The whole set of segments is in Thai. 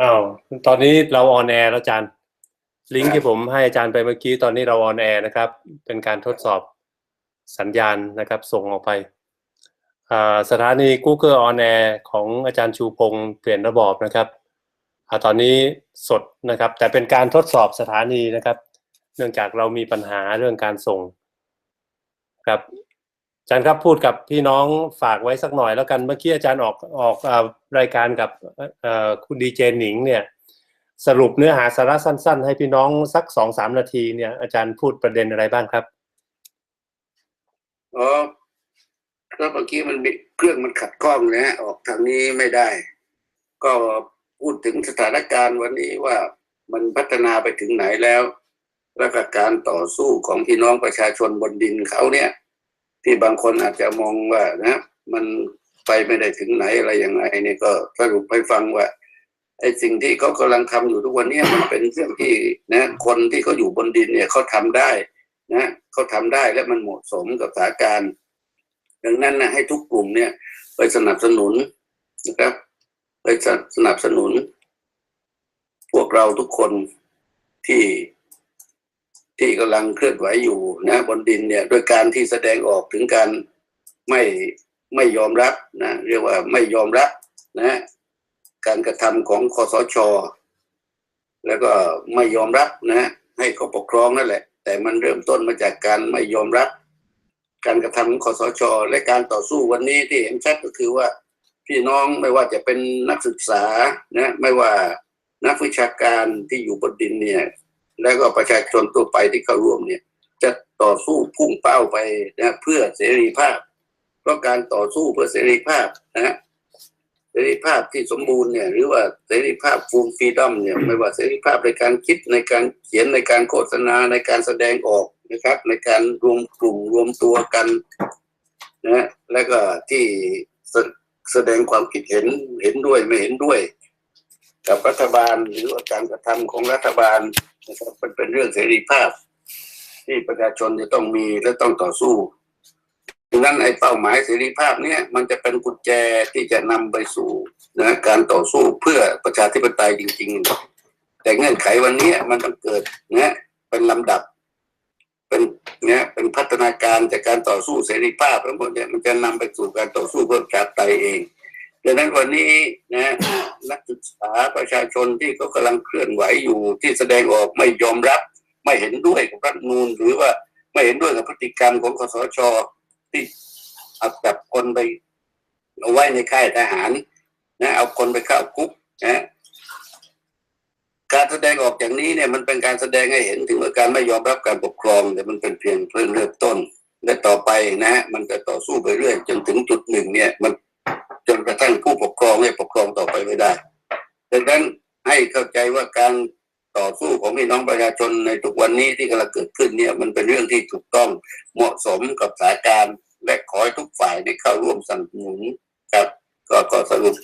อ้าวตอนนี้เราออนแอร์แล้วอาจารย์ ลิงก์ที่ผมให้อาจารย์ไปเมื่อกี้ตอนนี้เราออนแอร์นะครับ เป็นการทดสอบสัญญาณนะครับ ส่งออกไปอ่าสถานี Google On Air ของอาจารย์ชูพงศ์เปลี่ยนระบอบนะครับอาตอนนี้สดนะครับ แต่เป็นการทดสอบสถานีนะครับ เนื่องจากเรามีปัญหาเรื่องการส่งครับ อาจารย์ครับพูดกับพี่น้องฝากไว้สักหน่อยแล้วกันเมื่อกี้อาจารย์ออกออกอรายการกับคุณดีเจหนิงเนี่ยสรุปเนื้อหาสาระสั้น ๆ ให้พี่น้องสักสองสามนาทีเนี่ยอาจารย์พูดประเด็นอะไรบ้างครับอ๋อก็เมื่อกี้มันมีเครื่องมันขัดข้องนะฮะออกทางนี้ไม่ได้ ก็พูดถึงสถานการณ์วันนี้ว่ามันพัฒนาไปถึงไหนแล้ว แล้วก็การต่อสู้ของพี่น้องประชาชนบนดินเขาเนี่ย ที่บางคนอาจจะมองว่านะ มันไปไม่ได้ถึงไหนอะไรยังไงเนี่ยก็สรุปให้ฟังว่าไอ้สิ่งที่เขากำลังทำอยู่ทุกวันนี้มันเป็นเรื่องที่นะ คนที่เขาอยู่บนดินเนี่ยเขาทำได้นะเขาทำได้และมันเหมาะสมกับสถานการณ์ดังนั้นนะให้ทุกกลุ่มเนี่ย ไปสนับสนุนนะครับ ไปสนับสนุน พวกเราทุกคนที่ ที่กำลังเคลื่อนไหวอยู่นะบนดินเนี่ยโดยการที่แสดงออกถึงการไม่ไม่ยอมรับนะเรียกว่าไม่ยอมรับนะการกระทำของคอสช แล้วก็ไม่ยอมรับนะให้เขาปกครองนั่นแหละ แต่มันเริ่มต้นมาจากการไม่ยอมรับ การกระทำของคอสช และการต่อสู้วันนี้ที่เห็นชัดก็คือว่าพี่น้องไม่ว่าจะเป็นนักศึกษานะไม่ว่านักวิชาการที่อยู่บนดินเนี่ย แล้วก็ประชาชนทั่วไปที่เข้าร่วมเนี่ย จะต่อสู้พุ่งเป้าไปนะเพื่อเสรีภาพ เพราะการต่อสู้เพื่อเสรีภาพนะฮะเสรีภาพที่สมบูรณ์เนี่ยหรือว่าเสรีภาพฟูลฟรีดอมเนี่ยไม่ว่าเสรีภาพในการคิดในการเขียนในการโฆษณาในการแสดงออกนะครับ ในการรวมกลุ่มรวมตัวกันนะแล้วก็ที่แสแสดงความคิดเห็นเห็นด้วยไม่เห็นด้วย กับรัฐบาลหรือว่าการกระทำของรัฐบาล นะครับมันเป็นเรื่องเสรีภาพ ที่ประชาชนจะต้องมีและต้องต่อสู้ดังนั้นไอ้เป้าหมายเสรีภาพเนี่ยมันจะเป็นกุญแจที่จะนำไปสู่นะการต่อสู้เพื่อประชาธิปไตยจริง ๆ แต่เงื่อนไขวันนี้มันต้องเกิดเนี่ยเป็นลำดับ เป็นเนี่ยเป็นพัฒนาการจากการต่อสู้เสรีภาพทั้งหมดเนี่ยมันจะนำไปสู่การต่อสู้เพื่อประชาธิปไตยเอง ดังนั้นวันนี้นะนักศึกษาประชาชนที่เขากำลังเคลื่อนไหวอยู่ที่แสดงออกไม่ยอมรับ ไม่เห็นด้วยกับรัฐธรรมนูลหรือว่าไม่เห็นด้วยกับพฤติกรรมของคสชที่เอาจับคนไปเอาไว้ในค่ายทหารนะเอาคนไปเข้าคุกนะการแสดงออกอย่างนี้เนี่ยมันเป็นการแสดงให้เห็นถึงว่าการไม่ยอมรับการปกครองแต่มันเป็นเพียงเริ่มเริ่มต้นและต่อไปนะฮะมันจะต่อสู้ไปเรื่อยจนถึงจุดหนึ่งเนี่ยมัน จนกระทั่งผู้ปกครองเนี่ยปกครองต่อไปไม่ได้ดังนั้นให้เข้าใจว่าการต่อสู้ของพี่น้องประชาชนในทุกวันนี้ที่กำลังเกิดขึ้นเนี่ยมันเป็นเรื่องที่ถูกต้องเหมาะสมกับสถานการณ์และขอให้ทุกฝ่ายได้เข้าร่วมสนับสนุนครับก็ก็สรุป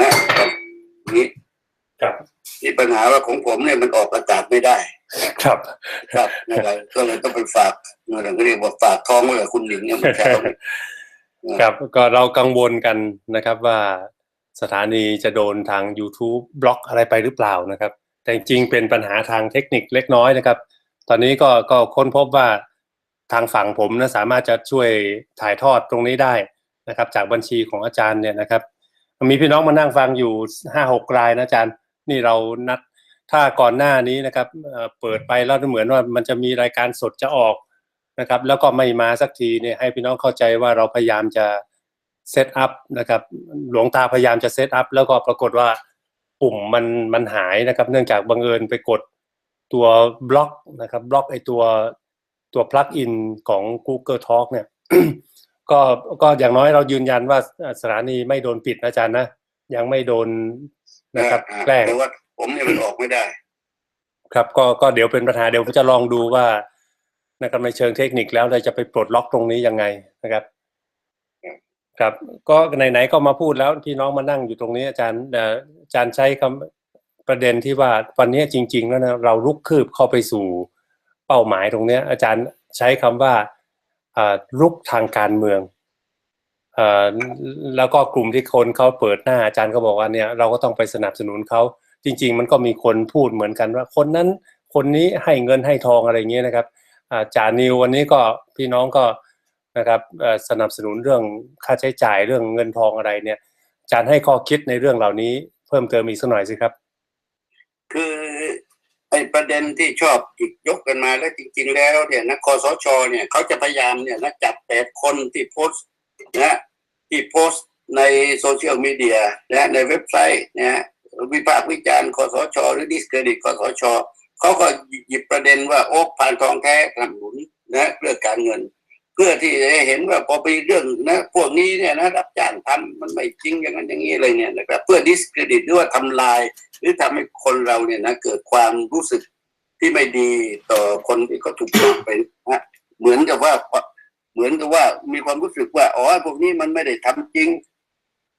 นะครับนี้ครับนี่ปัญหาว่าของผมเนี่ยมันออกอากาศไม่ได้ ครับ ครับนะครับก็เลยต้องไปฝากเมื่อไหร่ก็เรียกว่าฝากท้องไว้กับคุณหนิงเนี่ยเมื่อเช้าเนี่ย ครับก็เรากังวลกันนะครับว่าสถานีจะโดนทาง YouTube บล็อกอะไรไปหรือเปล่านะครับ แต่จริงเป็นปัญหาทางเทคนิคเล็กน้อยนะครับ ตอนนี้ก็ก็ค้นพบว่าทางฝั่งผมนะสามารถจะช่วยถ่ายทอดตรงนี้ได้นะครับ จากบัญชีของอาจารย์เนี่ยนะครับ มีพี่น้องมานั่งฟังอยู่ห้าหกรายนะอาจารย์นี่เรานัดถ้าก่อนหน้านี้นะครับเปิดไปแล้วเหมือนว่ามันจะมีรายการสดจะออก นะครับ แล้วก็ไม่มาสักทีเนี่ยให้พี่น้องเข้าใจว่าเราพยายามจะเซตอัพนะครับหลวงตาพยายามจะเซตอัพแล้วก็ปรากฏว่าปุ่มมันมันหายนะครับ เนื่องจากบังเอิญไปกดตัวบล็อกนะครับบล็อกไอตัวตัวปลั๊กอินของ Google Talk เนี่ยก็ก็อย่างน้อยเรายืนยันว่าสถานีไม่โดนปิดนะอาจารย์นะ ยังไม่โดนนะครับอ่าแกล้งแต่ว่าผมเนี่ยมันออกไม่ได้ ครับ ก็ก็เดี๋ยวเป็นปัญหาเดี๋ยวผมจะลองดูว่า นะครับในเชิงเทคนิคแล้วเราจะไปปลดล็อกตรงนี้ยังไงนะครับ ครับ ก็ไหนๆก็มาพูดแล้วพี่น้องมานั่งอยู่ตรงนี้อาจารย์อาจารย์ใช้คำประเด็นที่ว่าวันนี้จริง ๆ แล้วนะเราลุกคืบเข้าไปสู่เป้าหมายตรงนี้อาจารย์ใช้คำว่าอ่าลุกทางการเมืองอแล้วก็กลุ่มที่คนเขาเปิดหน้าอาจารย์ก็บอกว่าเนี่ยเราก็ต้องไปสนับสนุนเขาจริง ๆ มันก็มีคนพูดเหมือนกันว่า คนนั้นคนนี้ให้เงินให้ทองอะไรเงี้ยนะครับ จานิววันนี้ก็พี่น้องก็นะครับสนับสนุนเรื่องค่าใช้จ่ายเรื่องเงินทองอะไรเนี่ยอาจารย์ให้ข้อคิดในเรื่องเหล่านี้เพิ่มเติมอีกสักหน่อยสิครับ คือไอ้ประเด็นที่ชอบหยิบยกกันมาแล้วจริง ๆ แล้วเนี่ยนะคอสชเนี่ยเขาจะพยายามเนี่ยนะจับแปดคนที่โพสต์นะที่โพสต์ในโซเชียลมีเดียนะในเว็บไซต์นะฮะวิพากษ์วิจารณ์คอสช หรือดิสเครดิตคอสช เขาก็หยิบประเด็นว่าโอ๊คผ่านทองแท้สนับสนุนนะเรื่องการเงิน เพื่อที่จะให้เห็นว่าพอไปเรื่องนะพวกนี้เนี่ยนะรับจ้างทำมันไม่จริงอย่างนั้นอย่างนี้อะไรเนี่ยนะครับเพื่อดิสเครดิตหรือว่าทำลาย หรือทำให้คนเราเนี่ยนะเกิดความรู้สึกที่ไม่ดีต่อคนที่เขาถูกจับไปนะเหมือนกับว่าเหมือนกับว่ามีความรู้สึกว่าอ๋อพวกนี้มันไม่ได้ทำจริง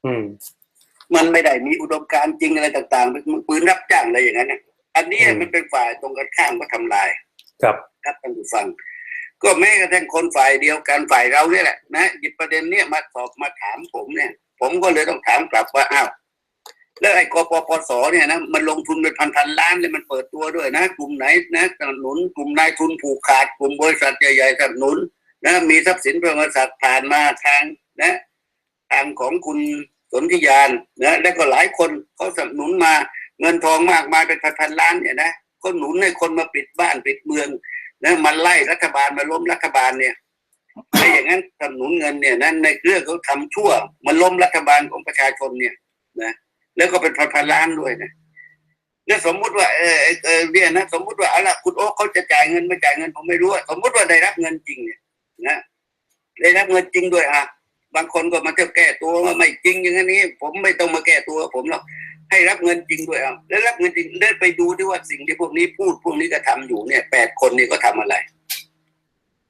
อืม มันไม่ได้มีอุดมการณ์จริงอะไรต่างๆเป็นปืนรับจ้างอะไรอย่างนั้นนะ อันนี้อืมมันเป็นฝ่ายตรงกันข้ามก็ทำลาย ครับครับท่านผู้ฟัง ก็แม้กระทั่งคนฝ่ายเดียวกันฝ่ายเราเนี่ยแหละนะหยิบประเด็นเนี้ยมาสอบมาถามผมเนี่ย ผมก็เลยต้องถามกลับว่าอ้าวแล้วไอ้กปปสเนี่ยนะมันลงทุนเป็นพันพันๆล้านเลยมันเปิดตัวด้วยนะ กลุ่มไหนนะสนับสนุนกลุ่มนายทุนผูกขาดกลุ่มบริษัทใหญ่ๆสนับสนุนนะมีทรัพย์สินพระมหากษัตริย์ผ่านมาทางนะทางของคุณสนธิยานนะแล้วก็หลายคนเขาสนับสนุนมา เงินทองมากมายเป็นพันๆล้านเนี่ยนะก็หนุนให้คนมาปิดบ้านปิดเมืองนะมันไล่รัฐบาลมาล้มรัฐบาลเนี่ยถ้าอย่างนั้นสนับสนุนเงินเนี่ยนั้นในเรื่องเขาทำชั่วมันล้มรัฐบาลของประชาชนเนี่ยนะแล้วก็เป็นพันพันๆล้านด้วยนะแล้วสมมุติว่าเออเออเออเนี่ยนะสมมุติว่าเอาละคุณโอ๊คเขาจะจ่ายเงินไม่จ่ายเงินผมไม่รู้สมมุติว่าได้รับเงินจริงเนี่ยนะได้รับเงินจริงด้วยอะบางคนก็มาเที่ยวแก้ตัวว่าไม่จริงอย่างนี้ ผมไม่ต้องมาแก้ตัวผมหรอก ให้รับเงินจริงด้วยอะแล้วรับเงินจริงเดินไปดูที่ว่าสิ่งที่พวกนี้พูดพวกนี้กระทำอยู่เนี่ยแปดคนนี่ก็ทำอะไร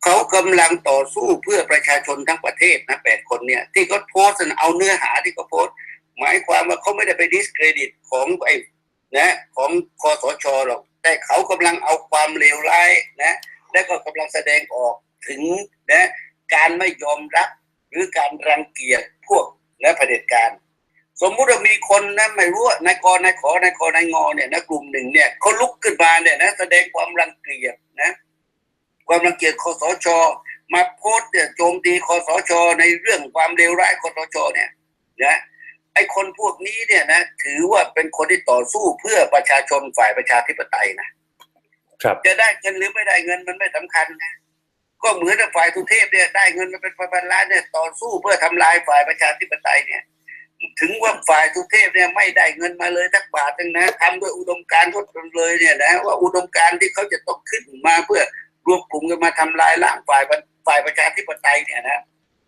เขากำลังต่อสู้เพื่อประชาชนทั้งประเทศนะแปดคนเนี่ย ที่เขาโพสต์เอาเนื้อหาที่เขาโพสต์หมายความว่าเขาไม่ได้ไปดิสเครดิตของไอ้นะของคอสชหรอก แต่เขากำลังเอาความเลวร้ายนะ และก็กำลังแสดงออกถึงนะการไม่ยอมรับหรือการรังเกียจพวกและเผด็จการ สมมุติว่ามีคนนะไม่รู้ว่านายกนายขอนายกนายงอเนี่ยนะกลุ่มหนึ่งเนี่ยเขาลุกขึ้นมาเนี่ยนะแสดงความรังเกียจนะ ความรังเกียจคอสช มาโพสต์เนี่ยโจมตีคอสช ในเรื่องความเลวร้ายคอสช เนี่ยนะไอ้คนพวกนี้เนี่ยนะถือว่าเป็นคนที่ต่อสู้เพื่อประชาชนฝ่ายประชาธิปไตยนะครับจะได้เงินหรือไม่ได้เงินมันไม่สำคัญนะก็เหมือนกับฝ่ายทุเทพเนี่ยได้เงินมาเป็นพันๆล้านเนี่ยต่อสู้เพื่อทำลายฝ่ายประชาธิปไตยเนี่ย ถึงว่าฝ่ายทุเทพเนี่ยไม่ได้เงินมาเลยสักบาทหนึงนะทำด้วยอุดมการณ์ทดเลยเนี่ยนะว่าอุดมการณ์ที่เขาจะต้องขึ้นมาเพื่อรวมกลุ่มกันมาทำลายล้างฝ่ายฝ่ายประชาธิปไตยเนี่ยนะ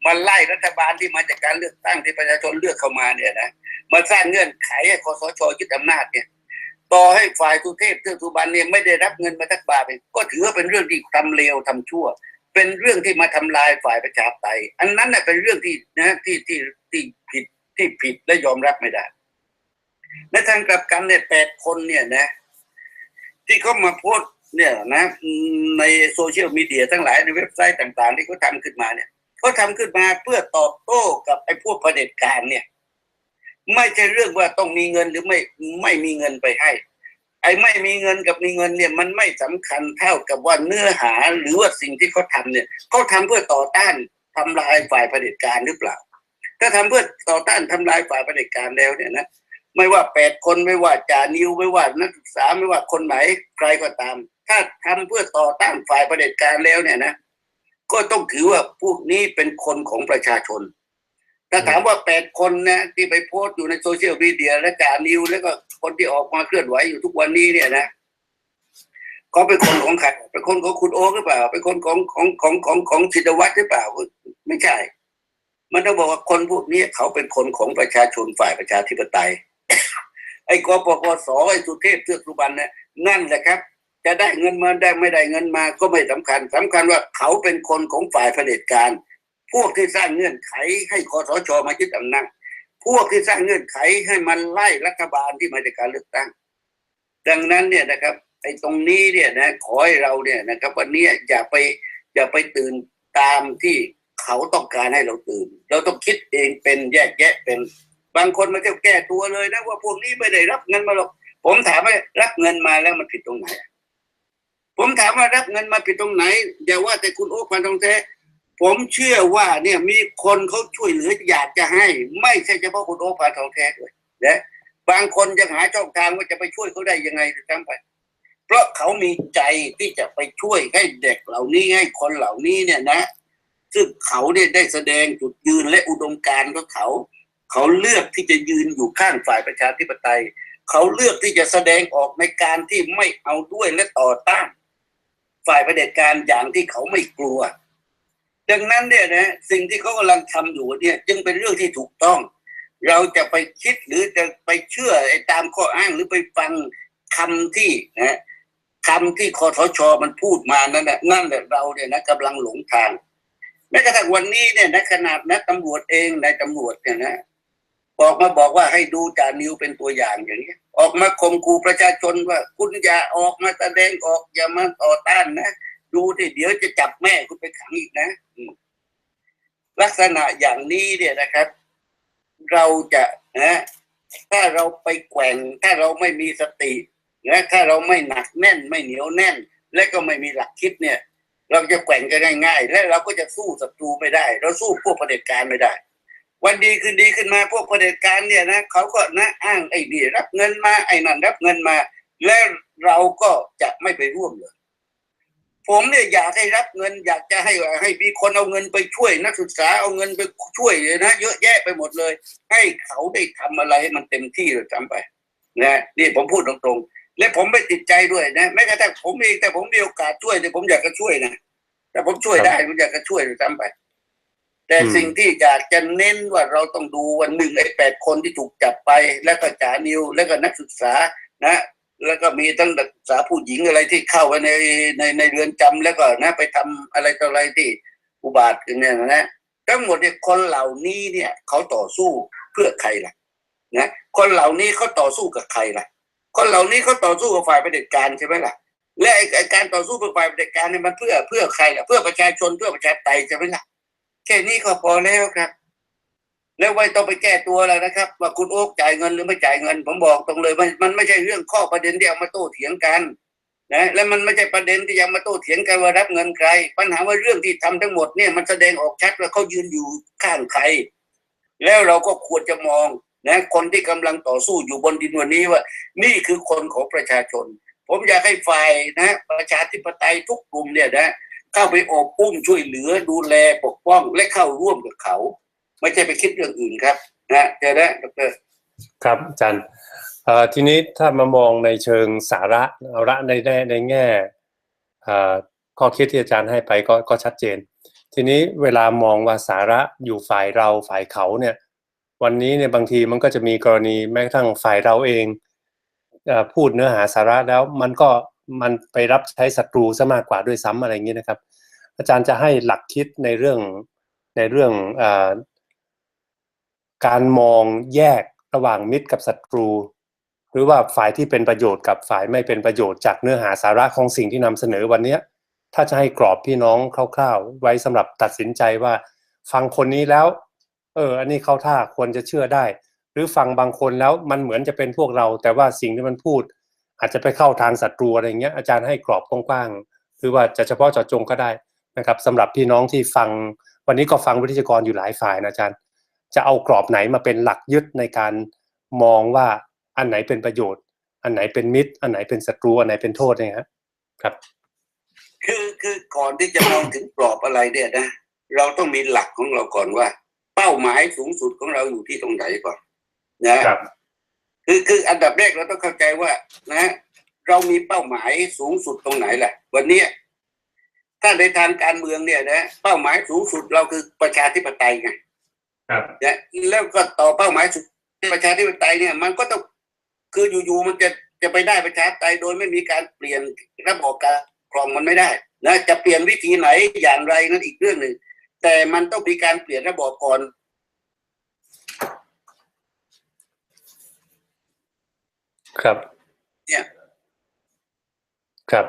มาไล่รัฐบาลที่มาจากการเลือกตั้งที่ประชาชนเลือกเข้ามาเนี่ยนะมาสร้างเงื่อนไขให้คอสชยึดอำนาจเนี่ย ต่อให้ฝ่ายทุเทพเทือกทุบันเนี่ยไม่ได้รับเงินมาสักบาทเลยก็ถือว่าเป็นเรื่องที่ทำเลวทำชั่ว เป็นเรื่องที่มาทำลายฝ่ายประชาธิปไตย อันนั้นเน่ะเป็นเรื่องที่นะที่ที่ที่ ที่ผิดและยอมรับไม่ได้ ในทางกลับกันเนี่ยแปดคนเนี่ยนะ ที่เขามาโพสเนี่ยนะในโซเชียลมีเดียทั้งหลายในเว็บไซต์ต่าง ๆ ที่เขาทำขึ้นมาเนี่ยเขาทำขึ้นมาเพื่อตอบโต้กับไอ้พวกเผด็จการเนี่ย ไม่ใช่เรื่องว่าต้องมีเงินหรือไม่ไม่มีเงินไปให้ ไอ้ไม่มีเงินกับมีเงินเนี่ยมันไม่สำคัญเท่ากับว่าเนื้อหาหรือว่าสิ่งที่เขาทำเนี่ยเขาทำเพื่อต่อต้านทำลายฝ่ายเผด็จการหรือเปล่า ถ้าทำเพื่อต่อต้านทำลายฝ่ายเผด็จการแล้วเนี่ยนะไม่ว่าแปดคนไม่ว่าจานิวไม่ว่านักศึกษาไม่ว่าคนไหนใครก็ตาม ถ้าทำเพื่อต่อต้านฝ่ายเด็จการแล้วเนี่ยนะ ก็ต้องถือว่าพวกนี้เป็นคนของประชาชน ถ้าถามว่าแปดคนนะที่ไปโพสต์อยู่ในโซเชียลมีเดียและจานิวแล้วก็คนที่ออกมาเคลื่อนไหวอยู่ทุกวันนี้เนี่ยนะเขาเป็นคนของใครเป็นคนของคุณโอ๊คหรือเปล่า เป็นคนของของของของของชินวัตรหรือเปล่า ไม่ใช่ มันต้องบอกว่าคนพวกนี้เขาเป็นคนของประชาชนฝ่ายประชาธิปไตย ไอ้กปปสไอ้สุเทพเทือกสุบรรณเนี่ยนั่นแหละครับ จะได้เงินมาได้ไม่ได้เงินมาก็ไม่สำคัญสำคัญว่าเขาเป็นคนของฝ่ายเผด็จการ พวกที่สร้างเงื่อนไขให้คอสชมายึดอำนาจพวกที่สร้างเงื่อนไขให้มันไล่รัฐบาลที่มาจากการเลือกตั้ง ดังนั้นเนี่ยนะครับไอ้ตรงนี้เนี่ยนะขอให้เราเนี่ยนะครับ วันนี้อย่าไปอย่าไปตื่นตามที่ เขาต้องการให้เราตื่น เราต้องคิดเองเป็นแยกแยะเป็น บางคนมาเที่ยวแก้ตัวเลยนะว่าพวกนี้ไม่ได้รับเงินมาหรอก ผมถามว่ารับเงินมาแล้วมันผิดตรงไหน ผมถามว่ารับเงินมาผิดตรงไหนอย่าว่าแต่คุณโอ๊คพันทองแท้ผมเชื่อว่าเนี่ยมีคนเขาช่วยเหลืออยากจะให้ ไม่ใช่เฉพาะคุณโอ๊คพันทองแท้ด้วยนะบางคนยังหาช่องทางว่าจะไปช่วยเขาได้ยังไงทั้งไปเพราะเขามีใจที่จะไปช่วยให้เด็กเหล่านี้ให้คนเหล่านี้เนี่ยนะ ซึ่งเขาเนี่ยได้แสดงจุดยืนและอุดมการณ์ของเขา เขาเลือกที่จะยืนอยู่ข้างฝ่ายประชาธิปไตย เขาเลือกที่จะแสดงออกในการที่ไม่เอาด้วยและต่อต้าน ฝ่ายประเผด็จการอย่างที่เขาไม่กลัว ดังนั้นเนี่ยนะสิ่งที่เขากำลังทำอยู่เนี่ยจึงเป็นเรื่องที่ถูกต้อง เราจะไปคิดหรือจะไปเชื่อไอ้ตามข้ออ้างหรือไปฟังคำที่นะคำที่คอทชมันพูดมานั่นแหละนั่นแหละเราเนี่ยนะกำลังหลงทาง แม้กระทั่งวันนี้เนี่ยนะขนาดนะตำรวจเองนายตำรวจเนี่ยนะออกมาบอกว่าให้ดูจานิวเป็นตัวอย่างอย่างนี้ยออกมาข่มขู่ประชาชนว่า คุณอย่าออกมาแสดงออกอย่ามาต่อต้านนะดูที่เดี๋ยวจะจับแม่คุณไปขังอีกนะลักษณะอย่างนี้เนี่ยนะครับ เราจะนะถ้าเราไปแกว่ง ถ้าเราไม่มีสตินะถ้าเราไม่หนักแน่นไม่เหนียวแน่น และก็ไม่มีหลักคิดเนี่ย เราจะแกว่งกันง่ายๆและเราก็จะสู้ศัตรูไม่ได้ เราสู้พวกเผด็จการไม่ได้ วันดีคืนดีขึ้นมาพวกเผด็จการเนี่ยนะเขาก็นะอ้างไอ้นี่รับเงินมาไอ้นั่นรับเงินมา แล้วเราก็จะไม่ไปร่วมเลยผมเนี่ยอยากให้รับเงิน อยากจะให้ให้มีคนเอาเงินไปช่วยนักศึกษาเอาเงินไปช่วยเยนะ เยอะแยะไปหมดเลย ให้เขาได้ทำอะไรให้มันเต็มที่เลยจำไปนะนี่ผมพูดตรงๆ และผมไม่ติดใจด้วยนะแม้กระทั่งผมเองแต่ผมมีโอกาสช่วยแต่ผมอยากจะช่วยนะแต่ผมช่วยได้ผมอยากจะช่วยเลยจำไป แต่อืมสิ่งที่อยากจะเน้นว่าเราต้องดูวันหนึ่งไอ้แปดคนที่ถูกจับไป แล้วก็จ่านิว แล้วก็นักศึกษานะ แล้วก็มีตั้งนักศึกษาผู้หญิงอะไรที่เข้าไปในในในเรือนจำแล้วก็นะ ไปทำอะไรต่ออะไรที่อุบาทกันเนี่ยนะทั้งหมดเนี่ยคนเหล่านี้เนี่ยเขาต่อสู้เพื่อใครล่ะนะคนเหล่านี้เขาต่อสู้กับใครล่ะ คนเหล่านี้เขาต่อสู้กับฝ่ายเผด็จการใช่ไหมล่ะ และไอ้การต่อสู้เพื่อฝ่ายเผด็จการเนี่ยมันเพื่อเพื่อใครล่ะเพื่อประชาชนเพื่อประชาธิปไตยใช่ไหมล่ะแค่นี้ก็พอแล้วครับ แล้วไม่ต้องไปแก้ตัวแล้วนะครับ ว่าคุณโอ๊กจ่ายเงินหรือไม่จ่ายเงิน ผมบอกตรงเลยมันมันไม่ใช่เรื่องข้อประเด็นที่เอามาโต้เถียงกันนะและมันไม่ใช่ประเด็นที่ยังมาโต้เถียงกันว่ารับเงินใคร ปัญหาว่าเรื่องที่ทำทั้งหมดเนี่ยมันแสดงออกชัดว่าเขายืนอยู่ข้างใคร แล้วเราก็ควรจะมอง นะคนที่กำลังต่อสู้อยู่บนดินวันนี้ว่า นี่คือคนของประชาชน ผมอยากให้ฝ่ายนะประชาธิปไตยทุกกลุ่มเนี่ยนะเข้าไปอบอุ้มช่วยเหลือดูแลปกป้องและเข้าร่วมกับเขา ไม่ใช่ไปคิดเรื่องอื่นครับนะเจอแล้วดรครับอาจารย์ทีนี้ถ้ามามองในเชิงสาระเอาละในในในแง่ข้อคิดที่อาจารย์ให้ไปก็ก็ชัดเจน ทีนี้เวลามองว่าสาระอยู่ฝ่ายเราฝ่ายเขาเนี่ย วันนี้เนี่ยบางทีมันก็จะมีกรณีแม้กระทั่งฝ่ายเราเองอพูดเนื้อหาสาระแล้วมันก็มันไปรับใช้ศัตรูซะมากกว่าด้วยซ้ำอะไรอย่างนี้นะครับ อาจารย์จะให้หลักคิดในเรื่องในเรื่องอการมองแยกระหว่างมิตรกับศัตรู หรือว่าฝ่ายที่เป็นประโยชน์กับฝ่ายไม่เป็นประโยชน์จากเนื้อหาสาระของสิ่งที่นำเสนอวันนี้ถ้าจะให้กรอบพี่น้องคร่าว ๆ ไว้สำหรับตัดสินใจว่า ฟังคนนี้แล้ว เออ อันนี้เขาท่าควรจะเชื่อได้ หรือฟังบางคนแล้วมันเหมือนจะเป็นพวกเรา แต่ว่าสิ่งที่มันพูด อาจจะไปเข้าทางศัตรูอะไรเงี้ยอาจารย์ให้กรอบกว้างๆหรือว่าจะเฉพาะเจาะจงก็ได้นะครับสำหรับพี่น้องที่ฟัง วันนี้ก็ฟังวิทยากรอยู่หลายฝ่ายนะอาจารย์ จะเอากรอบไหนมาเป็นหลักยึดในการมองว่าอันไหนเป็นประโยชน์ อันไหนเป็นมิตร อันไหนเป็นศัตรูอันไหนเป็นโทษเนี่ยครับ คือคือก่อนที่จะมองถึงกรอบอะไรเนี่ยนะเราต้องมีหลักของเราก่อนว่า เป้าหมายสูงสุดของเราอยู่ที่ตรงไหนก่อนนะครับคือคืออันดับแรกเราต้องเข้าใจว่า นะ เรามีเป้าหมายสูงสุดตรงไหนแหละวันเนี้ยถ้าในทางการเมืองเนี่ยนะเป้าหมายสูงสุดเราคือประชาธิปไตยไงครับนะแล้วก็ต่อเป้าหมายสุดประชาธิปไตยเนี่ย มันก็ต้องคืออยู่ๆมันจะจะไปได้ประชาธิปไตยโดยไม่มีการเปลี่ยนระบบการครองมันไม่ได้นะจะเปลี่ยนวิธีไหนอย่างไรนั่นอีกเรื่องหนึ่ง แต่มันต้องมีการเปลี่ยนระบบก่อน ครับ เนี่ย ครับ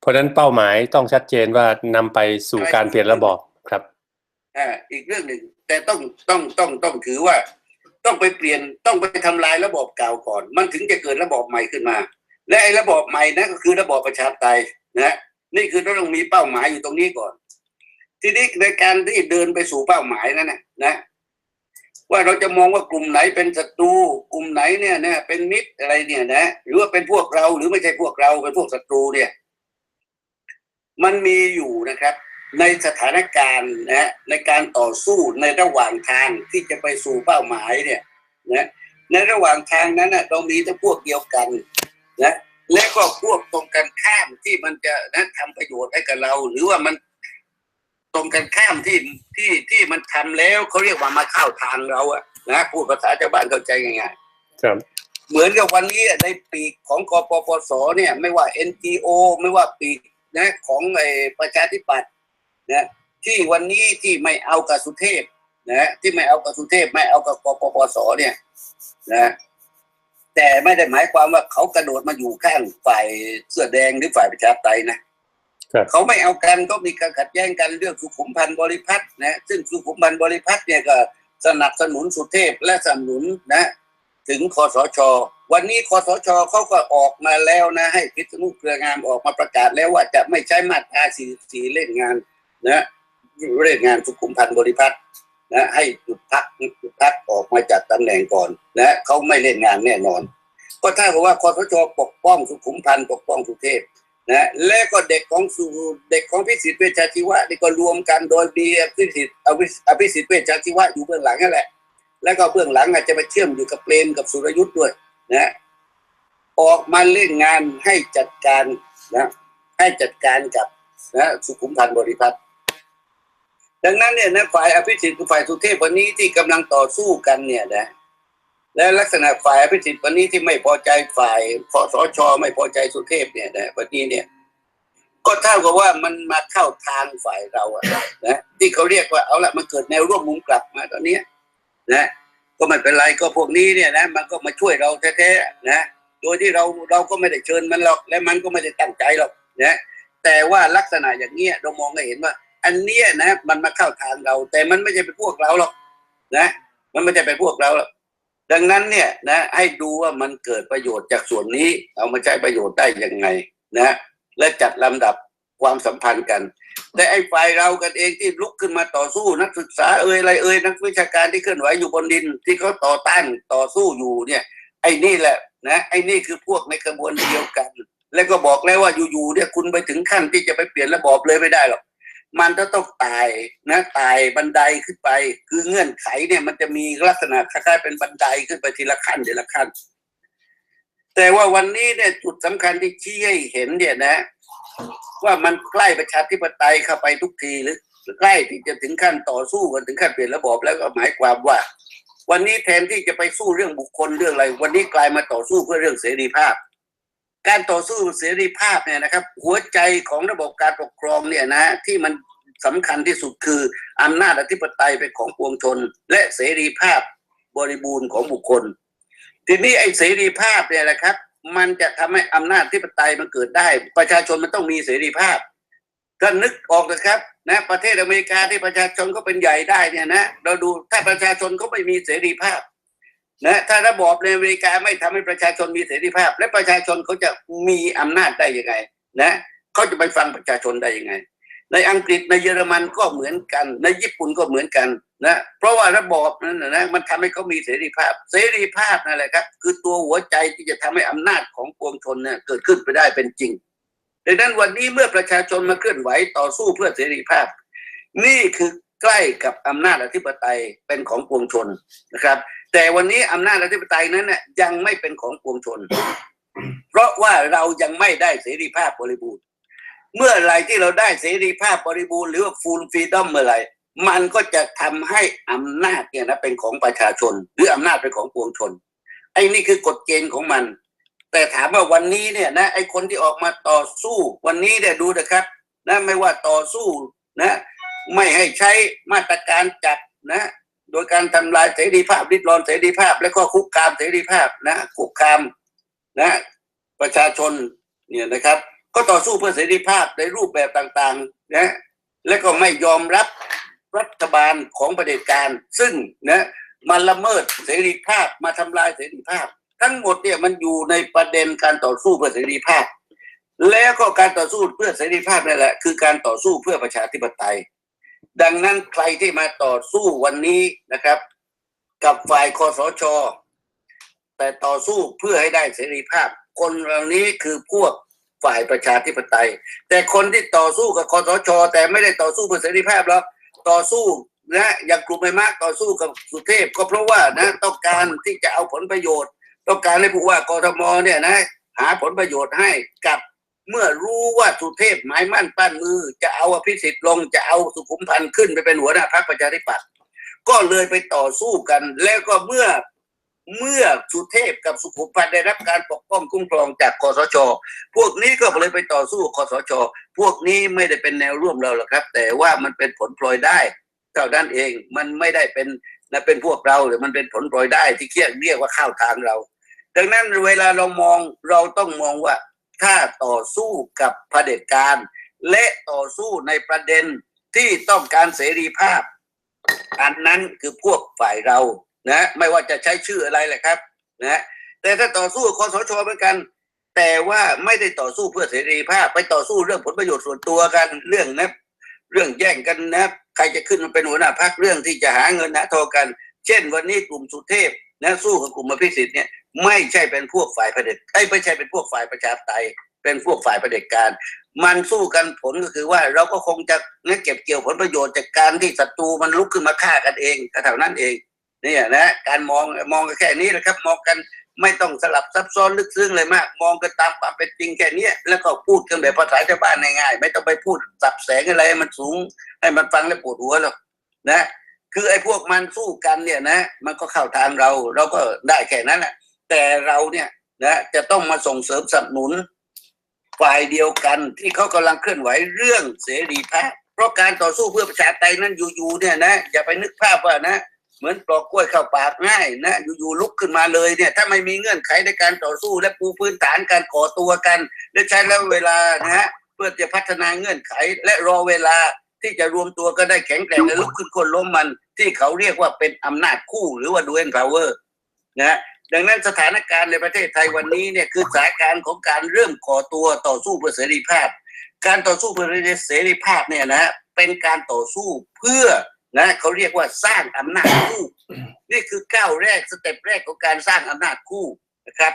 เพราะฉะนั้นเป้าหมายต้องชัดเจนว่านำไปสู่การเปลี่ยนระบอบครับอ่าอีกเรื่องหนึ่ง แต่ต้องต้องต้องต้องถือว่า ต้องไปเปลี่ยนต้องไปทำลายระบอบเก่าก่อน มันถึงจะเกิดระบอบใหม่ขึ้นมา และไอ้ระบอบใหม่นั่นก็คือระบอบประชาธิปไตยนะนี่คือเราต้องมีเป้าหมายอยู่ตรงนี้ก่อน ทีนี้ในการที่เดินไปสู่เป้าหมายนั้นนะนะว่าเราจะมองว่ากลุ่มไหนเป็นศัตรูกลุ่มไหนเนี่ยนะเป็นมิตรอะไรเนี่ยนะหรือว่าเป็นพวกเราหรือไม่ใช่พวกเราเป็นพวกศัตรูเนี่ย มันมีอยู่นะครับ ในสถานการณ์นะในการต่อสู้ในระหว่างทางที่จะไปสู่เป้าหมายเนี่ยนะในระหว่างทางนั้นนะเรามีแต่พวกเดียวกันนะและก็พวกตรงกันข้ามที่มันจะนะทำประโยชน์ให้กับเรา หรือว่ามัน ตรงกันข้ามที่ที่ที่มันทำแล้วเขาเรียกว่ามาเข้าทางเราอะนะพูดภาษาชาวบ้านเข้าใจง่ายครับๆเหมือนกับวันนี้ในปีกของกปปสเนี่ย ไม่ว่า NGO ไม่ว่าปีกนะของไอ้ประชาธิปัตย์นะที่วันนี้ที่ไม่เอากับสุเทพนะที่ไม่เอากับสุเทพไม่เอากับกปปสเนี่ยนะแต่ไม่ได้หมายความว่าเขากระโดดมาอยู่ข้างฝ่ายเสื้อแดงหรือฝ่ายประชาธิปไตยนะครับ เขาไม่เอากันก็มีการขัดแย้งกันเรื่องสุขุมพันธ์บริพัตรนะซึ่งสุขุมพันธ์บริพัตรเนี่ยก็สนับสนุนสุเทพและสนับสนุนนะ ถึงคอสช วันนี้คอสชเขาก็ออกมาแล้วนะ ให้พิษณุเครืองามออกมาประกาศแล้วว่าจะไม่ใช้มาตรา44เล่นงานนะเล่นงานสุขุมพันธ์บริพัตรนะให้หยุดพักหยุดพักออกมาจากตำแหน่งก่อนนะเขาไม่เล่นงานแน่นอน ก็ถ้าบอกว่าคอสชปกป้องสุขุมพันธ์ปกป้องสุเทพ นะและก็เด็กของสุเด็กของพิสิทธิ์เวชชาชีวะนี่ก็รวมกันโดยมีพิสิทธิ์อภิสิทธิ์เวชชาชีวะอยู่เบื้องหลังนั่นแหละ แล้วก็เบื้องหลังอาจจะไปเชื่อมอยู่กับเปรมกับสุรยุทธ์ด้วยนะออกมาเล่นงานให้จัดการนะให้จัดการกับนะสุขุมพันธ์บริพัตรดังนั้นเนี่ยนะฝ่ายอภิสิทธิ์กับฝ่ายสุเทพวันนี้ที่กำลังต่อสู้กันเนี่ยนะ และลักษณะฝ่ายอภิสิทธิ์วันนี้ที่ไม่พอใจฝ่ายคสชไม่พอใจสุเทพเนี่ยนะวันนี้เนี่ย ก็เท่ากับว่ามันมาเข้าทางฝ่ายเราอะนะที่เขาเรียกว่าเอาละมันเกิดแนวร่วมมุมกลับมาตอนเนี้ยนะก็ไม่เป็นไรก็พวกนี้เนี่ยนะมันก็มาช่วยเราแท้ๆนะโดยที่เราเราก็ไม่ได้เชิญมันหรอกและมันก็ไม่ได้ตั้งใจหรอกนะแต่ว่าลักษณะอย่างเงี้ยเรามองให้เห็นว่า อันเนี้ยนะ มันมาเข้าทางเรา แต่มันไม่ใช่เป็นพวกเราหรอกนะ มันไม่ใช่เป็นพวกเราหรอก ดังนั้นเนี่ยนะให้ดูว่ามันเกิดประโยชน์จากส่วนนี้ เอามาใช้ประโยชน์ได้ยังไงนะและจัดลำดับความสัมพันธ์กัน แต่ไอ้ฝ่ายเรากันเองที่ลุกขึ้นมาต่อสู้นักศึกษาเอ่ยอะไรเอ่ยนักวิชาการที่เคลื่อนไหวอยู่บนดิน ที่เขาต่อต้านต่อสู้อยู่เนี่ย ไอ้นี่แหละนะไอ้นี่คือพวกในกระบวนเดียวกัน แล้วก็บอกแล้วว่าอยู่ๆเนี่ยคุณไปถึงขั้นที่จะไปเปลี่ยนระบอบเลยไม่ได้หรอก มันจะต้องตายนะตายบันไดขึ้นไป คือเงื่อนไขเนี่ยมันจะมีลักษณะคล้ายๆเป็นบันไดขึ้นไปทีละขั้นทีละขั้น แต่ว่าวันนี้เนี่ยจุดสำคัญที่ชี้ให้เห็นเนี่ยนะ ว่ามันใกล้ประชาธิปไตยเข้าไปทุกทีหรือใกล้ที่จะถึงขั้นต่อสู้กันถึงขั้นเปลี่ยนระบอบแล้วก็หมายความว่า วันนี้แทนที่จะไปสู้เรื่องบุคคลเรื่องอะไร วันนี้กลายมาต่อสู้เพื่อเรื่องเสรีภาพ การต่อสู้เสรีภาพเนี่ยนะครับ หัวใจของระบบการปกครองเนี่ยนะที่มันสำคัญที่สุดคืออำนาจอธิปไตยเป็นของปวงชน และเสรีภาพบริบูรณ์ของบุคคล ทีนี้ไอ้เสรีภาพเนี่ยนะครับ มันจะทำให้อำนาจที่ปไตยมันเกิดได้ ประชาชนมันต้องมีเสรีภาพก็นึกออกนะครับนะประเทศอเมริกาที่ประชาชนก็เป็นใหญ่ได้เนี่ยนะเราดูถ้าประชาชนเขาไม่มีเสรีภาพ นะถ้าระบอบในอเมริกาไม่ทำให้ประชาชนมีเสรีภาพ และประชาชนเขาจะมีอำนาจได้ยังไงนะเขาจะไปฟังประชาชนได้ยังไง ในอังกฤษในเยอรมันก็เหมือนกัน ในญี่ปุ่นก็เหมือนกันนะเพราะว่าระบอบนั้นนะมันทำให้เขามีเสรีภาพ เสรีภาพนั่นแหละครับ คือตัวหัวใจที่จะทำให้อำนาจของปวงชนเนี่ยเกิดขึ้นไปได้เป็นจริงดังนั้นวันนี้เมื่อประชาชนมาเคลื่อนไหวต่อสู้เพื่อเสรีภาพ นี่คือ ใกล้กับอำนาจอธิปไตยเป็นของปวงชนนะครับ แต่วันนี้อำนาจอธิปไตยนั้นเนี่ยยังไม่เป็นของปวงชน เพราะว่าเรายังไม่ได้เสรีภาพบริบูรณ์เมื่อไหรที่เราได้เสรีภาพบริบูรณ์หรือว่า full freedom เมื่อไหร่มันก็จะทำให้อำนาจเนี่ยนะเป็นของประชาชน หรืออำนาจเป็นของปวงชน ไอ้นี่คือกฎเกณฑ์ของมัน แต่ถามว่าวันนี้เนี่ยนะไอ้คนที่ออกมาต่อสู้ วันนี้เนี่ยดูนะครับนะไม่ว่าต่อสู้นะ ไม่ให้ใช้มาตรการจับนะ โดยการทำลายเสรีภาพริดรอนเสรีภาพ และก็คุกคามเสรีภาพนะคุกคามนะ ประชาชนเนี่ยนะครับ ก็ต่อสู้เพื่อเสรีภาพในรูปแบบต่างๆนะและก็ไม่ยอมรับรัฐบาลของประเด็จการ ซึ่งนะมาละเมิดเสรีภาพมาทำลายเสรีภาพ ทั้งหมดเนี่ยมันอยู่ในประเด็นการต่อสู้เพื่อเสรีภาพ แล้วก็การต่อสู้เพื่อเสรีภาพนั่แหละคือการต่อสู้เพื่อประชาธิปไตย ดังนั้นใครที่มาต่อสู้วันนี้นะครับ กับฝ่ายคอสช แต่ต่อสู้เพื่อให้ได้เสรีภาพ คนเหล่านี้คือพวกฝ่ายประชาธิปไตย แต่คนที่ต่อสู้กับคอสช แต่ไม่ได้ต่อสู้เพื่อเสรีภาพหรอกต่อสู้นะอย่างกลุ่มไม่มากต่อสู้กับสุเทพ ก็เพราะว่านะต้องการที่จะเอาผลประโยชน์ ต้องการให้ผู้ว่ากทมเนี่ยนะ หาผลประโยชน์ให้กับ เมื่อรู้ว่าสุเทพหมายมั่นปั้นมือ จะเอาอภิสิทธิ์ลงจะเอาสุขุมพันธ์ขึ้นไปเป็นหัวหน้าพรรคประชาธิปัตย์ก็เลยไปต่อสู้กัน แล้วก็เมื่อเมื่อสุเทพกับสุขุมพันธ์ได้รับการปกป้องคุ้มครองจากคอสช พวกนี้ก็เลยไปต่อสู้คอสช พวกนี้ไม่ได้เป็นแนวร่วมเราหรอกครับ แต่ว่ามันเป็นผลพลอยได้เท่านั้นเองมันไม่ได้เป็นนะเป็นพวกเราหรือมันเป็นผลพลอยได้ที่เรียกเรียกว่าข้าวทางเรา ดังนั้นเวลาเรามองเราต้องมองว่า ถ้าต่อสู้กับเผด็จการ และต่อสู้ในประเด็นที่ต้องการเสรีภาพ อันนั้นคือพวกฝ่ายเรานะไม่ว่าจะใช้ชื่ออะไรแหละครับนะแต่ถ้าต่อสู้กับคอสชเหมือนกัน แต่ว่าไม่ได้ต่อสู้เพื่อเสรีภาพ ไปต่อสู้เรื่องผลประโยชน์ส่วนตัวกันเรื่องนะเรื่องแย่งกันนะใครจะขึ้นมาเป็นหัวหน้าพรรคเรื่องที่จะหาเงินหาทองกัน เช่น วันนี้กลุ่มสุเทพนะสู้กับกลุ่มอภิสิทธิ์เนี่ย ไม่ใช่เป็นพวกฝ่ายเผด็จไอ้ไม่ใช่เป็นพวกฝ่ายประชาธิปไตย เป็นพวกฝ่ายเผด็จการ มันสู้กันผลก็คือว่าเราก็คงจะเนี่ยเก็บเกี่ยวผลประโยชน์จากการที่ศัตรูมันลุกขึ้นมาฆ่ากันเองก็เท่านั้นเองเนี่ยนะการมองมองกันแค่นี้นะครับ มองกันไม่ต้องสลับซับซ้อนลึกซึ้งเลยมาก มองกันตามความเป็นจริงแค่นี้แล้วก็พูดกันแบบภาษาชาวบ้านง่ายๆไม่ต้องไปพูดสับแสงอะไรให้มันสูง ให้มันฟังแล้วปวดหัวหรอกนะ คือไอ้พวกมันสู้กันเนี่ยนะ มันก็เข้าทางเรา เราก็ได้แค่นั้นแหละ แต่เราเนี่ยนะจะต้องมาส่งเสริมสนับสนุนฝ่ายเดียวกันที่เขากำลังเคลื่อนไหวเรื่องเสรีภาพเพราะการต่อสู้เพื่อประชาธิปไตยนั้นอยู่ๆเนี่ยนะอย่าไปนึกภาพว่านะเหมือนปลอกกล้วยเข้าปากง่ายนะอยู่ๆลุกขึ้นมาเลยเนี่ยถ้าไม่มีเงื่อนไขในการต่อสู้และปูพื้นฐานการก่อตัวกันและใช้แล้วเวลานะฮะเพื่อจะพัฒนาเงื่อนไขและรอเวลาที่จะรวมตัวกันได้แข็งแกร่งและลุกขึ้นคนล้มมันที่เขาเรียกว่าเป็นอำนาจคู่หรือว่าดูเอ็นพาวเวอร์นะ ดังนั้นสถานการณ์ในประเทศไทยวันนี้เนี่ยคือสถานการณ์ของการเริ่มก่อตัวต่อสู้เพื่อเสรีภาพ การต่อสู้เพื่อเสรีภาพเนี่ยนะเป็นการต่อสู้เพื่อนะเขาเรียกว่าสร้างอำนาจคู่ นี่คือก้าวแรกสเต็ปแรกของการสร้างอำนาจคู่นะครับ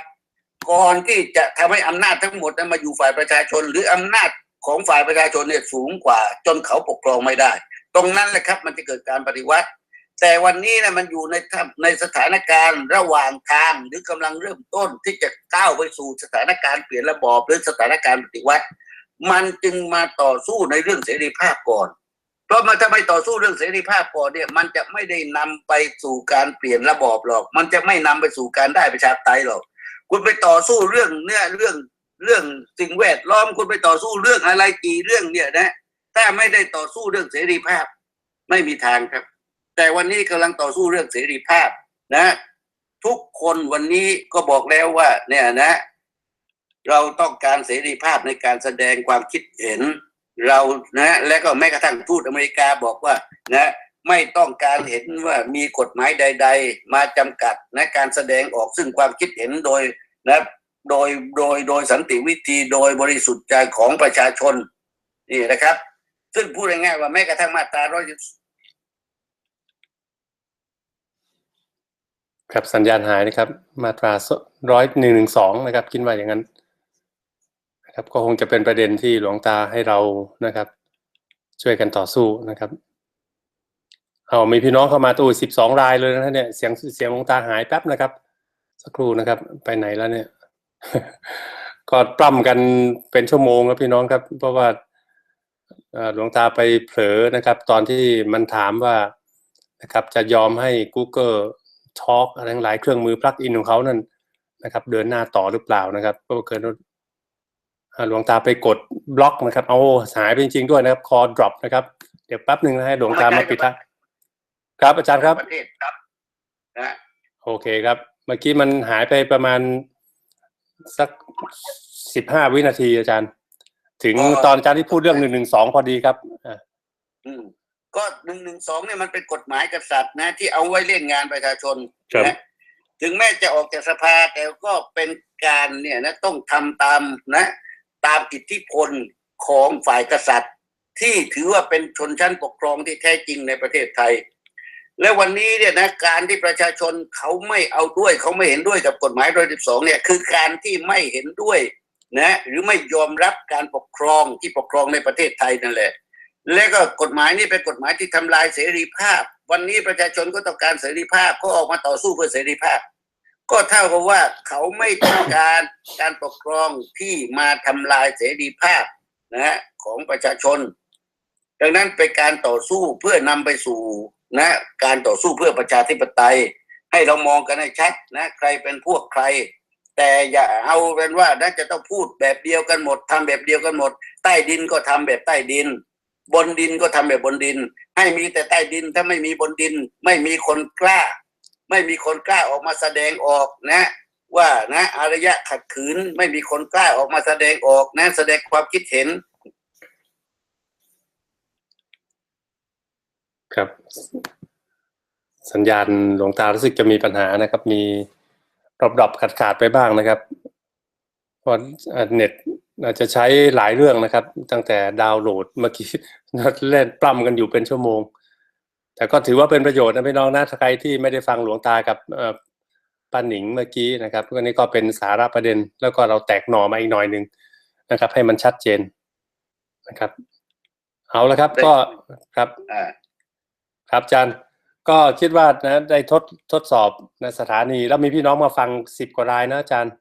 ก่อนที่จะทำให้อำนาจทั้งหมดนั้นมาอยู่ฝ่ายประชาชน หรืออำนาจของฝ่ายประชาชนเนี่ยสูงกว่า จนเขาปกครองไม่ได้ ตรงนั้นแหละครับมันจะเกิดการปฏิวัติ แต่วันนี้นะมันอยู่ในท่าในสถานการณ์ระหว่างทางหรือกำลังเริ่มต้นที่จะก้าวไปสู่สถานการณ์เปลี่ยนระบอบหรือสถานการณ์ปฏิวัติ มันจึงมาต่อสู้ในเรื่องเสรีภาพก่อน เพราะมันจะไม่ต่อสู้เรื่องเสรีภาพก่อนเนี่ย มันจะไม่ได้นำไปสู่การเปลี่ยนระบอบหรอก มันจะไม่นำไปสู่การได้ประชาธิปไตยหรอก คุณไปต่อสู้เรื่องเนี่ยเรื่องเรื่องสิ่งแวดล้อมคุณไปต่อสู้เรื่องอะไรกี่เรื่องเนี่ยนะ ถ้าไม่ได้ต่อสู้เรื่องเสรีภาพ ไม่มีทางครับ แต่วันนี้กำลังต่อสู้เรื่องเสรีภาพนะ ทุกคนวันนี้ก็บอกแล้วว่า เนี่ยนะ เราต้องการเสรีภาพในการแสดงความคิดเห็น เรานะ และก็แม้กระทั่งทูตอเมริกาบอกว่า นะ ไม่ต้องการเห็นว่ามีกฎหมายใด ๆ มาจำกัดนะการแสดงออกซึ่งความคิดเห็นโดยนะโดยโดยโดยสันติวิธีโดยบริสุทธิ์ใจของประชาชนนี่นะครับ ซึ่งพูดง่ายๆว่าแม้กระทั่งมาตราร้อย ครับสัญญาณหายนะครับ มาตราร้อยหนึ่งหนึ่งสองนะครับคิดว่าอย่างนั้นนะครับ ก็คงจะเป็นประเด็นที่หลวงตาให้เรานะครับ ช่วยกันต่อสู้นะครับ เอามีพี่น้องเข้ามาตู้สิบสองรายเลยนะเนี่ยเสียงเสียงหลวงตาหายแป๊บนะครับ สักครู่นะครับ ไปไหนแล้วเนี่ยก็ปล้ำกันเป็นชั่วโมงครับพี่น้องครับ เพราะว่าหลวงตาไปเผลอนะครับ ตอนที่มันถามว่านะครับ จะยอมให้ Google Talk อะไรทั้งหลายเครื่องมือปลั๊กอินของเขานั่นนะครับ เดินหน้าต่อหรือเปล่านะครับ ก็เกิดอ่าหลวงตาไปกดบล็อกนะครับ เอาหายไปจริงๆด้วยนะครับ คอ drop นะครับ เดี๋ยวแป๊บหนึ่งนะให้หลวงตามาปิดท้ายครับอาจารย์ครับประเทศครับนะโอเคครับ เมื่อกี้มันหายไปประมาณสักสิบห้าวินาทีอาจารย์ ถึงตอนอาจารย์ที่พูดเรื่องหนึ่งหนึ่งสองพอดีครับอ่าอืม ก็หนึ่งหนึ่งสองเนี่ยมันเป็นกฎหมายกษัตริย์นะ ที่เอาไว้เล่นงานประชาชนครับนะถึงแม้จะออกจากสภาแต่ก็เป็นการเนี่ยนะต้องทำตามนะ ตามอิทธิพลของฝ่ายกษัตริย์ ที่ถือว่าเป็นชนชั้นปกครองที่แท้จริงในประเทศไทย และวันนี้เนี่ยนะการที่ประชาชนเขาไม่เอาด้วยเขาไม่เห็นด้วยกับกฎหมายร้อยสิบสองเนี่ยคือการที่ไม่เห็นด้วยนะหรือไม่ยอมรับการปกครองที่ปกครองในประเทศไทยนั่นแหละ และก็กฎหมายนี้เป็นกฎหมายที่ทำลายเสรีภาพ วันนี้ประชาชนก็ต้องการเสรีภาพก็ออกมาต่อสู้เพื่อเสรีภาพ ก็เท่ากับว่าเขาไม่ต้องการการปกครองที่มาทำลายเสรีภาพนะฮะของประชาชน ดังนั้นเป็นการต่อสู้เพื่อนำไปสู่นะการต่อสู้เพื่อประชาธิปไตย ให้เรามองกันให้ชัดนะ ใครเป็นพวกใคร แต่อย่าเอาเป็นว่าน่าจะต้องพูดแบบเดียวกันหมดทำแบบเดียวกันหมด ใต้ดินก็ทำแบบใต้ดิน บนดินก็ทำแบบบนดิน ให้มีแต่ใต้ดินถ้าไม่มีบนดิน ไม่มีคนกล้า ไม่มีคนกล้าออกมาแสดงออกนะ ว่านะอารยะขัดขืน ไม่มีคนกล้าออกมาแสดงออกนะแสดงความคิดเห็น ครับ สัญญาณหลวงตารู้สึกจะมีปัญหานะครับ มีรอบดอบขาดขาดๆไปบ้างนะครับเพราะเน็ต อาจจะใช้หลายเรื่องนะครับ ตั้งแต่ดาวน์โหลดเมื่อกี้เล่นปล้ำกันอยู่เป็นชั่วโมง แต่ก็ถือว่าเป็นประโยชน์นะพี่น้องนะถ้าใครที่ไม่ได้ฟังหลวงตากับเอ่อป้าหนิงเมื่อกี้นะครับก็นี่ก็เป็นสาระประเด็น แล้วก็เราแตกหน่อมาอีกหน่อยหนึ่งนะครับ ให้มันชัดเจนนะครับ เอาละครับ ก็ครับอ่าครับอาจารย์ก็คิดว่านะได้ทดทดสอบในสถานี แล้วมีพี่น้องมาฟังสิบกว่ารายนะอาจารย์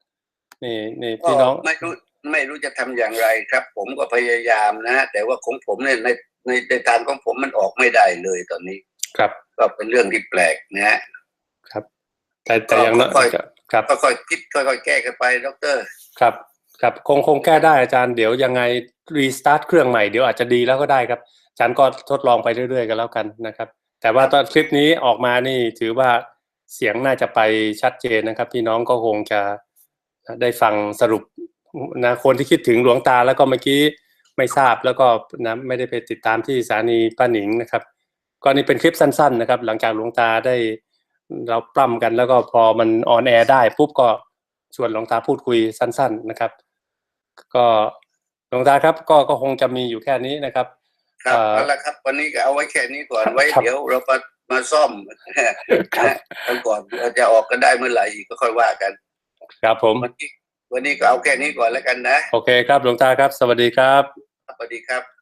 นี่นี่ก็พี่น้องไม่รู้ ไม่รู้จะทำอย่างไรครับ ผมก็พยายามนะ แต่ว่าของผมเนี่ยในในในทางของผมมันออกไม่ได้เลยตอนนี้ ครับ ก็เป็นเรื่องที่แปลกนะฮะครับ แต่แต่อย่างน้อยค่อยครับค่อยๆคิดค่อยๆแก้กันไปดอกเตอรครับ ครับคงคงแก้ได้อาจารย์เดี๋ยวยังไงรีสตาร์ทเครื่องใหม่เดี๋ยวอาจจะดีแล้วก็ได้ครับอาจารย์ก็ทดลองไปเรื่อยๆกันแล้วกันนะครับ แต่ว่าตอนคลิปนี้ออกมานี่ถือว่าเสียงน่าจะไปชัดเจนนะครับ พี่น้องก็คงจะได้ฟังสรุป นะคนที่คิดถึงหลวงตาแล้วก็เมื่อกี้ไม่ทราบแล้วก็นะไม่ได้ไปติดตามที่สถานีป้าหนิงนะครับ ก็นี่เป็นคลิปสั้น ๆ นะครับ หลังจากหลวงตาได้เราปล้ำกันแล้วก็พอมันออนแอร์ได้ปุ๊บก็ชวนหลวงตาพูดคุยสั้น ๆนะครับ ก็หลวงตาครับ ก็ก็คงจะมีอยู่แค่นี้นะครับครับเอ่อเอาละครับ วันนี้ก็เอาไว้แค่นี้ก่อนไว้ครับเดี๋ยวเรามามาซ่อมครับแล้วก่อนเราจะออกกันได้เมื่อไหร่ก็ค่อยว่ากัน ครับผมวันนี้ วันนี้ก็เอาแค่นี้ก่อนแล้วกันนะ โอเคครับหลวงตาครับ สวัสดีครับ สวัสดีครับ